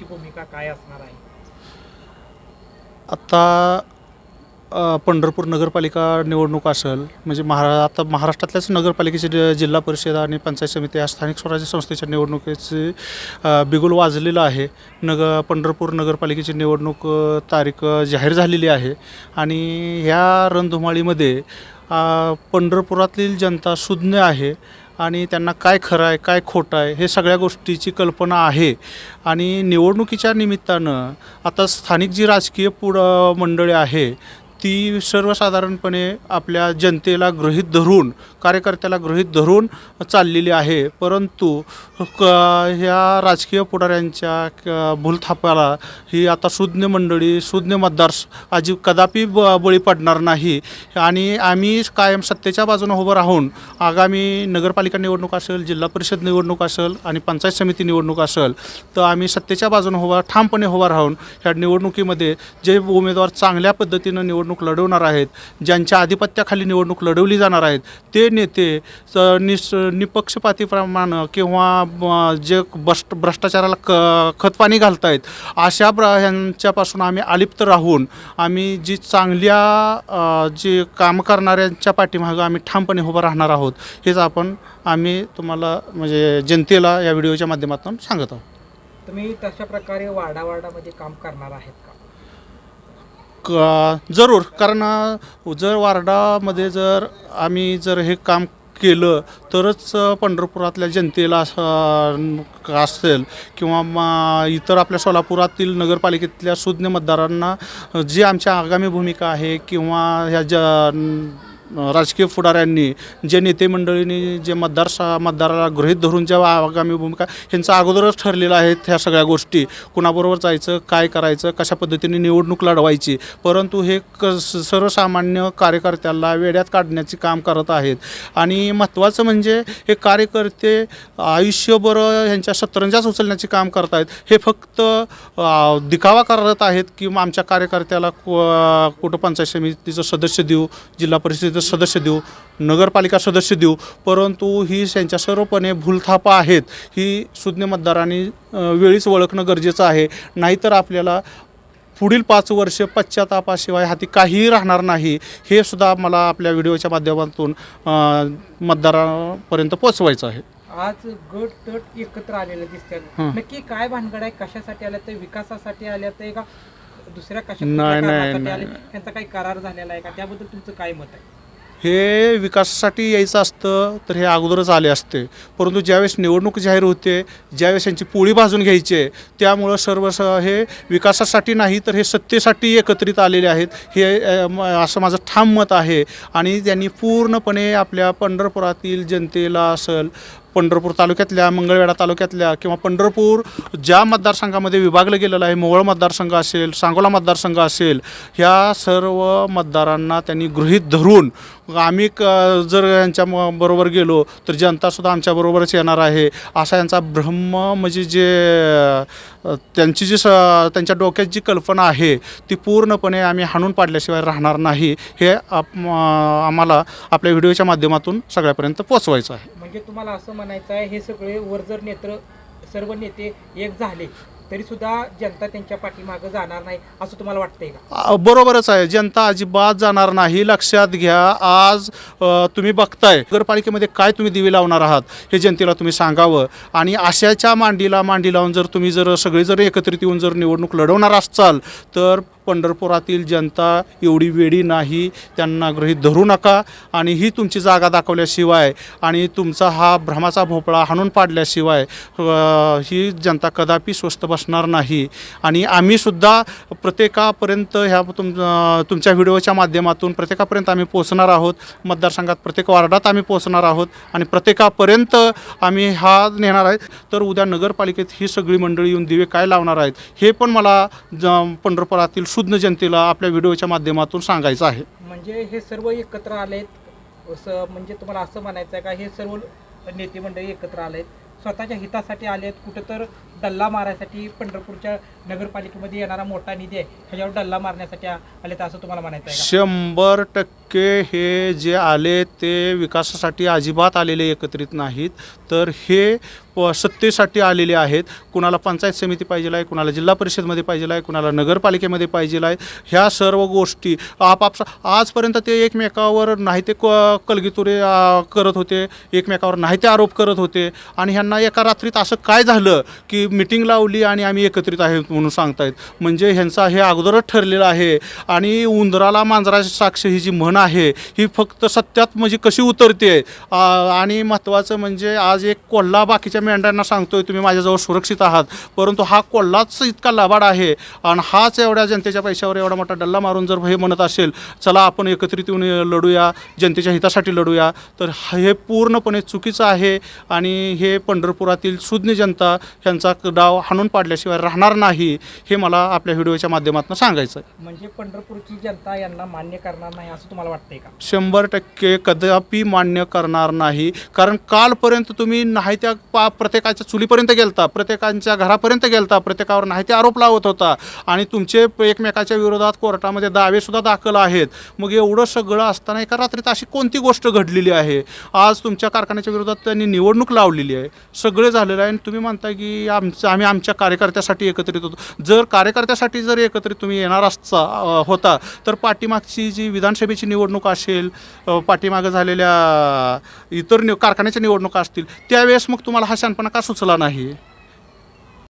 तुमची भूमिका काय असणार आहे? आत्ता अ, पंढरपूर नगरपालिका निवडणूक असेल म्हणजे महारा आता महाराष्ट्रातल्याच नगरपालिकेची ज- जिल्हा परिषद आणि पंचायत समिती या स्थानिक स्वराज्य संस्थेच्या निवडणुकीची अ, बिगुल वाजलेलं आहे. नग पंढरपूर नगरपालिकेची निवडणूक अ, तारीख अ, जाहीर झालेली आहे. आणि ह्या रणधुमाळीमध्ये पंढरपुरातील जनता सुज्ञ आहे आणि त्यांना काय खरं आहे काय खोटं आहे हे सगळ्या गोष्टीची कल्पना आहे. आणि निवडणुकीच्या निमित्तानं आता स्थानिक जी राजकीय पुढ मंडळी आहे ती सर्वसाधारणपणे आपल्या जनतेला गृहीत धरून कार्यकर्त्याला गृहीत धरून चाललेली आहे. परंतु क ह्या राजकीय पुढाऱ्यांच्या क- भूलथापाला ही आता सुज्ञ मंडळी सुज्ञ मतदार अजिब कदापि ब बळी पडणार नाही. आणि आम्ही कायम सत्तेच्या बाजूने उभं राहून आगामी नगरपालिका निवडणूक असेल जिल्हा परिषद निवडणूक असेल आणि पंचायत समिती निवडणूक असेल तर आम्ही सत्तेच्या बाजूने उभा ठामपणे उभा राहून ह्या निवडणुकीमध्ये जे उमेदवार चांगल्या पद्धतीनं निवडणूक निवडणूक लढवणार आहेत ज्यांच्या आधिपत्याखाली निवडणूक लढवली जाणार आहेत ते नेते निस निपक्षपातीप्रमाणे किंवा जे भ्रष्ट भ्रष्टाचाराला क खतपाणी घालत आहेत अशा प्र ह्यांच्यापासून आम्ही अलिप्त राहून आम्ही जी चांगल्या जी काम करणाऱ्यांच्या पाठीमागं आम्ही ठामपणे उभं राहणार आहोत हेच आपण आम्ही तुम्हाला म्हणजे जनतेला या व्हिडिओच्या माध्यमातून सांगत आहोत. तुम्ही तशा प्रकारे वाडावाडामध्ये काम करणार आहेत का? क जरूर. कारण जर वार्डामध्ये जर आम्ही जर हे काम केलं तरच पंढरपुरातल्या जनतेला असं, असेल किंवा म इतर आपल्या सोलापुरातील नगरपालिकेतल्या सुज्ञ मतदारांना जी आमच्या आगामी भूमिका आहे किंवा ह्या ज राजकीय पुढाऱ्यांनी जे नेते मंडळींनी जे मतदार सा मतदाराला गृहीत धरून ज्या आगामी भूमिका ह्यांचं अगोदरच ठरलेलं आहे ह्या सगळ्या गोष्टी. कुणाबरोबर जायचं काय करायचं कशा पद्धतीने निवडणूक लढवायची. परंतु हे क स- सर्वसामान्य कार्यकर्त्याला वेड्यात काढण्याचे काम करत आहेत. आणि महत्त्वाचं म्हणजे हे कार्यकर्ते आयुष्यभर ह्यांच्या सतरंजाच उचलण्याचे काम करत आहेत. हे फक्त दिखावा करत आहेत की मग आमच्या कार्यकर्त्याला कु- कुठं पंचायत समितीचं सदस्य देऊ जिल्हा सदस्य देऊ नगरपालिका सदस्य देऊ परंतु ही त्यांच्या सर्वपणे भूलथापा आहेत. ही सुज्ञ मतदारांनी वेळीच ओळखणं गरजेचं आहे. नाहीतर आपल्याला पुढील पाच वर्ष पश्चातापाशिवाय हाती काहीही राहणार नाही. हे सुद्धा मला आपल्या व्हिडिओच्या माध्यमातून मतदारांपर्यंत पोचवायचं आहे. आज गट तट एकत्र आलेले दिसतात हं. नक्की काय भानगड आहे? कशासाठी आल्या ते विकासासाठी आल्या ते का दुसऱ्या कशा नाही, नाही, त्यांचा काही करार झालेला आहे का? त्याबद्दल तुमचं काय मत आहे? हे विकासासाठी यायचं असतं तर हे अगोदरच आले असते. परंतु ज्यावेळेस निवडणूक जाहीर होते ज्यावेळेस यांची पोळी भाजून घ्यायची आहे त्यामुळं सर्व स हे विकासासाठी नाही तर हे सत्तेसाठी एकत्रित आलेले आहेत. हे म- असं माझं ठाम मत आहे. आणि त्यांनी पूर्णपणे आपल्या पंढरपुरातील जनतेला असेल पंढरपूर तालुक्यातल्या मंगळवेढा तालुक्यातल्या किंवा पंढरपूर ज्या मतदारसंघामध्ये विभागलं गेलेलं आहे मोवळ मतदारसंघ असेल सांगोला मतदारसंघ असेल ह्या सर्व मतदारांना त्यांनी गृहीत धरून आम्ही क जर यांच्या म- बरोबर गेलो तर जनतासुद्धा आमच्याबरोबरच येणार आहे. असा यांचा ब्रह्म म्हणजे जे त्यांची जी स त्यांच्या डोक्यात जी कल्पना आहे ती पूर्णपणे आम्ही हाणून पाडल्याशिवाय राहणार नाही. हे आप आम्हाला आपल्या व्हिडिओच्या माध्यमातून सगळ्यापर्यंत पोचवायचं आहे. म्हणजे तुम्हाला असं म्हणायचं आहे हे सगळे वर जर नेत्र सर्व नेते एक झाले तरी सुद्धा जनता त्यांच्या पाठीमागं जाणार नाही असं तुम्हाला वाटतंय का? बरोबरच आहे. जनता अजिबात जाणार नाही. लक्षात घ्या आज अ, तुम्ही बघताय नगरपालिकेमध्ये काय तुम्ही दिवे लावणार आहात हे जनतेला तुम्ही सांगावं. आणि आशाच्या मांडीला मांडी लावून जर तुम्ही जर सगळे जर एकत्रित येऊन जर निवडणूक लढवणार असाल तर पंढरपुरातील जनता एवढी वेडी नाही त्यांना गृहीत धरू नका आणि ही तुमची जागा दाखवल्याशिवाय आणि तुमचा हा भ्रमाचा भोपळा हाणून पाडल्याशिवाय ही जनता कदापि स्वस्त बसणार नाही. आणि आम्हीसुद्धा प्रत्येकापर्यंत ह्या तुम तुमच्या व्हिडिओच्या माध्यमातून प्रत्येकापर्यंत आम्ही पोचणार आहोत. मतदारसंघात प्रत्येक वार्डात आम्ही पोचणार आहोत आणि प्रत्येकापर्यंत आम्ही हा नेणार आहे. तर उद्या नगरपालिकेत ही सगळी मंडळी येऊन दिवे काय लावणार आहेत हे पण मला ज पंढरपुरातील शुद्ध जनतेला आपल्या व्हिडिओच्या माध्यमातून सांगायचं आहे. म्हणजे हे सर्व एकत्र आलेत असं म्हणजे तुम्हाला असं म्हणायचं आहे का हे सर्व नेते मंडळी एकत्र आलेत स्वतःच्या हितासाठी आलेत कुठं तर डल्ला मारायसाठी पंढरपूरच्या नगरपालिकेमध्ये येणारा मोठा निधी आहे ह्याच्यावर डल्ला मारण्यासाठी आ- आले तर असं तुम्हाला म्हणायचं आहे शंभर टक्के हे जे आले ते विकासासाठी अजिबात आलेले एकत्रित नाहीत. तर हे प- सत्तेसाठी आलेले आहेत. कुणाला पंचायत समिती पाहिजे आहे कुणाला जिल्हा परिषदमध्ये पाहिजे आहे कुणाला नगरपालिकेमध्ये पाहिजे आहे. ह्या सर्व गोष्टी आपापसा आजपर्यंत ते एकमेकावर नाही ते क कलगीतुरे करत होते. एकमेकावर नाही ते आरोप करत होते. आणि ह्यांना एका रात्रीत असं काय झालं की मिटिंग लावली आणि आम्ही एकत्रित आहे म्हणून सांगतायत. म्हणजे ह्यांचा हे अगोदरच ठरलेलं आहे. आणि उंदराला मांजराची साक्ष ही जी म्हण आहे ही फक्त सत्यात म्हणजे कशी उतरते? आणि महत्त्वाचं म्हणजे आज एक कोल्हा बाकीच्या मेंढ्यांना सांगतोय तुम्ही माझ्याजवळ सुरक्षित आहात. परंतु हा कोल्हाच इतका लाभाड आहे आणि हाच एवढ्या जनतेच्या पैशावर एवढा मोठा डल्ला मारून जर हे म्हणत असेल चला आपण एकत्रित येऊन लढूया जनतेच्या हितासाठी लढूया तर हे पूर्णपणे चुकीचं आहे आणि हे पंढरपुरातील सुज्ञ जनता ह्यांचा डाव हाणून पाडल्याशिवाय राहणार नाही हे मला आपल्या व्हिडिओच्या माध्यमातून सांगायचं आहे. म्हणजे पंढरपूरची जनता यांना मान्य करणार नाही असं तुम्हाला वाटतंय का? शंभर टक्के कदापि मान्य करणार नाही कारण कालपर्यंत तुम्ही नाही त्या पा प्रत्येकाच्या चुलीपर्यंत गेलता प्रत्येकांच्या घरापर्यंत गेलता प्रत्येकावर नाही ते आरोप लावत होता. आणि तुमचे एकमेकाच्या विरोधात कोर्टामध्ये दावेसुद्धा दाखल आहेत. मग एवढं सगळं असताना एका रात्रीत अशी कोणती गोष्ट घडलेली आहे? आज तुमच्या कारखान्याच्या विरोधात त्यांनी निवडणूक लावलेली आहे. सगळे झालेलं आहे आणि तुम्ही म्हणता की आमचं आम्ही आमच्या कार्यकर्त्यासाठी एकत्रित होतो. जर कार्यकर्त्यासाठी जर एकत्रित तुम्ही येणार असता होता तर पाठीमागची जी विधानसभेची निवडणूक असेल पाठीमागं झालेल्या इतर नि कारखान्याच्या निवडणुका असतील त्यावेळेस मग तुम्हाला हा शानपणा का सुचला नाही?